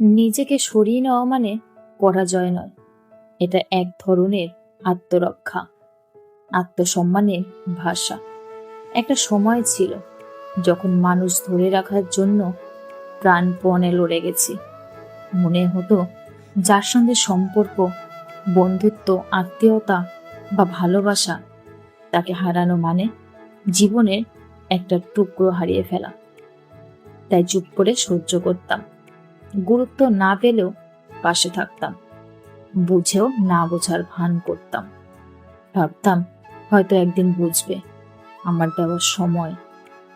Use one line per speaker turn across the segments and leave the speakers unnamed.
নিজেকে সরিয়ে নেওয়া মানে পরাজয় নয়। এটা এক ধরনের আত্মরক্ষা, আত্মসম্মানের ভাষা। একটা সময় ছিল যখন মানুষ ধরে রাখার জন্য প্রাণপণে লড়ে গেছি। মনে হতো যার সঙ্গে সম্পর্ক, বন্ধুত্ব, আত্মীয়তা বা ভালোবাসা, তাকে হারানো মানে জীবনের একটা টুকরো হারিয়ে ফেলা। তাই চুপ করে সহ্য করতাম। গুরুত্ব না পেলেও পাশে থাকতাম। বুঝেও না বোঝার ভান করতাম। ভাবতাম, হয়তো একদিন বুঝবে আমার দেওয়ার সময়,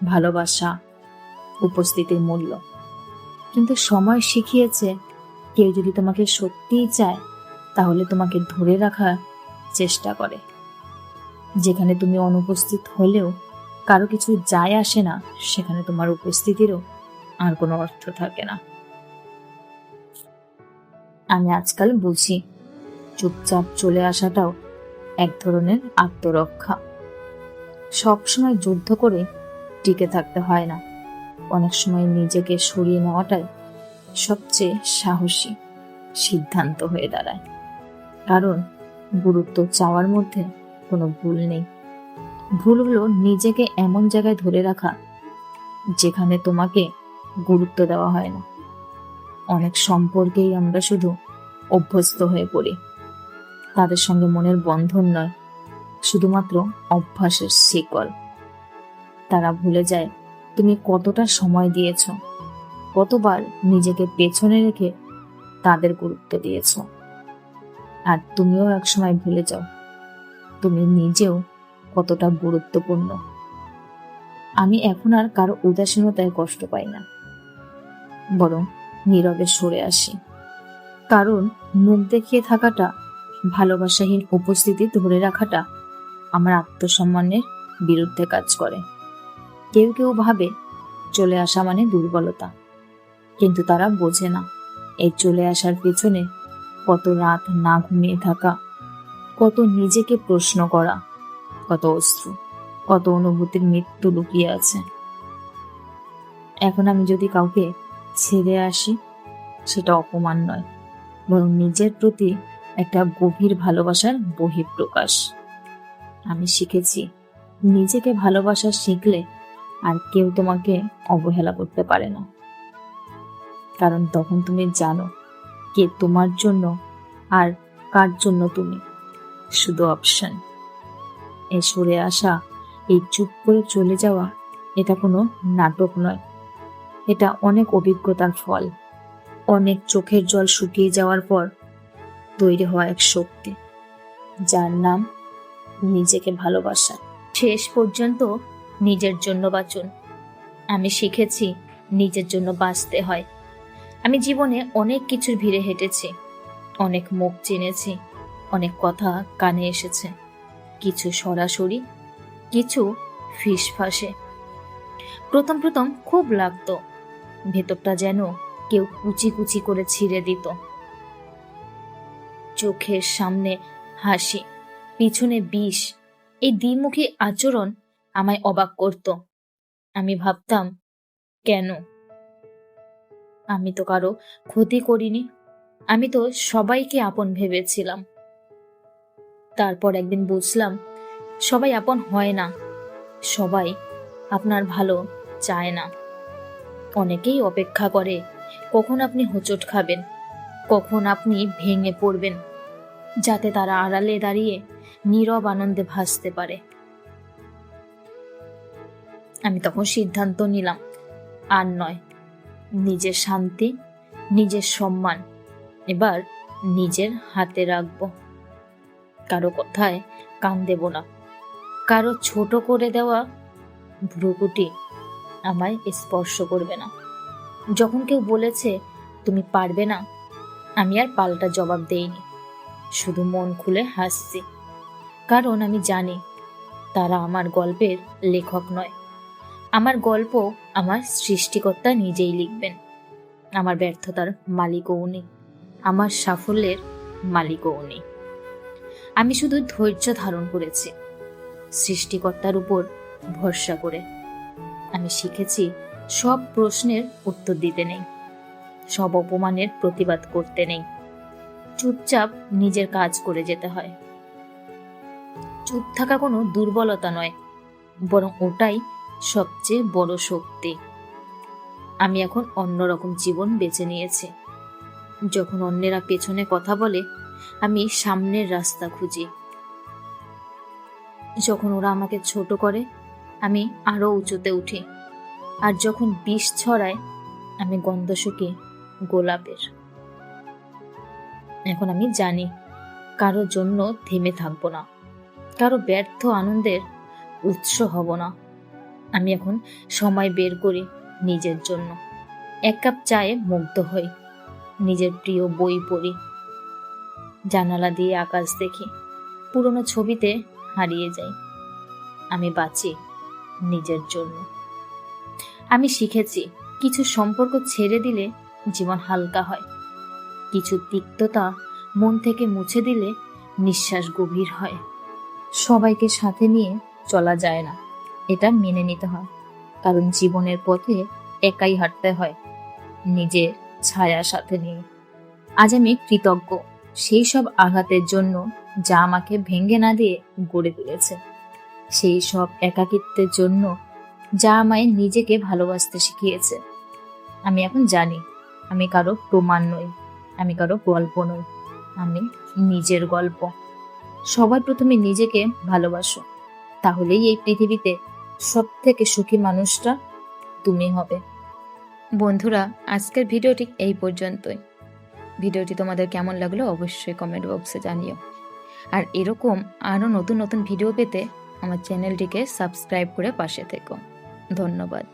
ভালোবাসা, উপস্থিতির মূল্য। কিন্তু সময় শিখিয়েছে, কেউ যদি তোমাকে সত্যিই চায়, তাহলে তোমাকে ধরে রাখার চেষ্টা করে। যেখানে তুমি অনুপস্থিত হলেও কারও কিছু যায় আসে না, সেখানে তোমার উপস্থিতিরও আর কোনো অর্থ থাকে না। আমি আজকাল বুঝি। চুপচাপ চলে আসাটাও এক ধরনের আত্মরক্ষা। সবসময় যুদ্ধ করে টিকে থাকতে হয় না। অনেক সময় নিজেকে সরিয়ে নেওয়াটাই সবচেয়ে সাহসী সিদ্ধান্ত হয়ে দাঁড়ায়। কারণ গুরুত্ব চাওয়ার মধ্যে কোনো ভুল নেই। ভুল হলো নিজেকে এমন জায়গায় ধরে রাখা যেখানে তোমাকে গুরুত্ব দেওয়া হয় না। অনেক সম্পর্কেই আমরা শুধু অভ্যস্ত হয়ে পড়ি। তাদের সঙ্গে মনের বন্ধন নয়, শুধুমাত্র অভ্যাসের শিকল। তারা ভুলে যায়, তুমি কতটা সময় দিয়েছ? কতবার নিজেকে পেছনে রেখে তাদের গুরুত্ব দিয়েছ? আর তুমিও একসময় ভুলে যাও, তুমি নিজেও কতটা গুরুত্বপূর্ণ। আমি এখন আর কারও উদাসীনতায় কষ্ট পাই না। বরং নীরবে সরে আসি। কারণ মুখ দেখিয়ে থাকাটা, ভালোবাসাহীন উপস্থিতি ধরে রাখাটা আমার আত্মসম্মানের বিরুদ্ধে কাজ করে। কেউ কেউ ভাবে, চলে আসা মানে দুর্বলতা। কিন্তু তারা বোঝে না, এই চলে আসার পেছনে কত রাত না ঘুমিয়ে থাকা, কত নিজেকে প্রশ্ন করা, কত অস্ত্র কত অনুভূতির মৃত্যু লুকিয়ে আছে। এখন আমি যদি কাউকে ছেড়ে আসি, সেটা অপমান নয়, বরং নিজের প্রতি একটা গভীর ভালোবাসার বহিঃপ্রকাশ। আমি শিখেছি, নিজেকে ভালোবাসা শিখলে আর কেউ তোমাকে অবহেলা করতে পারে না। কারণ তখন তুমি জানো, কে তোমার জন্য আর কার জন্য তুমি। শুধু অপশন। এ সরে আসা, এই চুপ করে চলে যাওয়া, এটা কোনো নাটক নয়। এটা অনেক অভিজ্ঞতার ফল। অনেক চোখের জল শুকিয়ে যাওয়ার পর তৈরি হওয়া এক শক্তি, যার নাম নিজেকে ভালোবাসা। শেষ পর্যন্ত নিজের জন্য বাঁচুন। আমি শিখেছি নিজের জন্য বাঁচতে হয়। আমি জীবনে অনেক কিছুর ভিড়ে হেঁটেছি, অনেক মুখ চিনেছি, অনেক কথা কানে এসেছে। কিছু সরাসরি, কিছু ফিসফাসে। প্রথম প্রথম খুব লাগতো ভেতরটা যেন কেউ কুচি কুচি করে ছিঁড়ে দিত। চোখের সামনে হাসি, পিছনে বিষ, এই দ্বিমুখী আচরণ আমায় অবাক করত। আমি ভাবতাম, কেন? আমি তো কারও ক্ষতি করিনি, আমি তো সবাইকে আপন ভেবেছিলাম। তারপর একদিন বুঝলাম, সবাই আপন হয় না, সবাই আপনার ভালো চায় না। অনেকেই অপেক্ষা করে, কখন আপনি হোঁচট খাবেন? কখন আপনি ভেঙে পড়বেন? যাতে তারা আড়ালে দাঁড়িয়ে নীরব আনন্দে ভাসতে পারে। আমি তখন সিদ্ধান্ত নিলাম, আর নয়, নিজের শান্তি, নিজের সম্মান, এবার নিজের হাতে রাখব। কারও কথায় কান দেব না, কারও ছোট করে দেওয়া ভ্রুকুটি আমায় স্পর্শ করবে না। যখন কেউ বলেছে, তুমি পারবে না, আমি আর পাল্টা জবাব দেইনি। শুধু মন খুলে হাসছি। কারণ আমি জানি, তারা আমার গল্পের লেখক নয়। আমার গল্প আমার সৃষ্টিকর্তা নিজেই লিখবেন। আমার ব্যর্থতার মালিকও উনি। আমার সাফল্যের মালিকও উনি। আমি শুধু ধৈর্য ধারণ করেছি, সৃষ্টিকর্তার উপর ভরসা করে। আমি শিখেছি, সব প্রশ্নের উত্তর দিতে নেই। সব অপমানের প্রতিবাদ করতে নেই। চুপচাপ নিজের কাজ করে যেতে হয়। চুপ থাকা কোনো দুর্বলতা নয়, বরং ওটাই সবচেয়ে বড় শক্তি। আমি এখন অন্যরকম জীবন বেছে নিয়েছি। যখন অন্যেরা পেছনে কথা বলে, আমি সামনের রাস্তা খুঁজি। যখন ওরা আমাকে ছোট করে আমি আরও উঁচুতে উঠি। আর যখন বিষ ছড়ায়, আমি গন্ধ শুকি গোলাপের। এখন আমি জানি, কারও জন্য থেমে থাকব না। কারও ব্যর্থ আনন্দের উৎস হব না। আমি এখন সময় বের করি নিজের জন্য। এক কাপ চায়ে মুগ্ধ হই, নিজের প্রিয় বই পড়ি। জানালা দিয়ে আকাশ দেখি, পুরনো ছবিতে হারিয়ে যাই। আমি বাঁচি। নিজের জন্য। আমি শিখেছি, কিছু সম্পর্ক ছেড়ে দিলে জীবন হালকা হয়। কিছু তিক্ততা মন থেকে মুছে দিলে নিঃশ্বাস গভীর হয়। সবাইকে সাথে নিয়ে চলা যায় না। এটা মেনে নিতে হয়। কারণ জীবনের পথে একাই হাঁটতে হয়, নিজের ছায়া সাথে নিয়ে। আজ আমি কৃতজ্ঞ। সেই সব আঘাতের জন্য যা আমাকে ভেঙে না দিয়ে গড়ে তুলেছে। সেই সব একাকিত্বের জন্য যা আমায় নিজেকে ভালোবাসতে শিখিয়েছে। আমি এখন জানি, আমি কারও প্রমাণ নই, আমি কারও গল্প নই, আমি নিজের গল্প। সবার প্রথমে নিজেকে ভালোবাসো, তাহলেই এই পৃথিবীতে সব থেকে সুখী মানুষটা তুমি হবে।
বন্ধুরা, আজকের ভিডিওটি এই পর্যন্তই। ভিডিওটি তোমাদের কেমন লাগল অবশ্যই কমেন্ট বক্সে জানিও। আর এরকম আরও নতুন নতুন ভিডিও পেতে আমার চ্যানেলটিকে সাবস্ক্রাইব করে পাশে থেকো। ধন্যবাদ।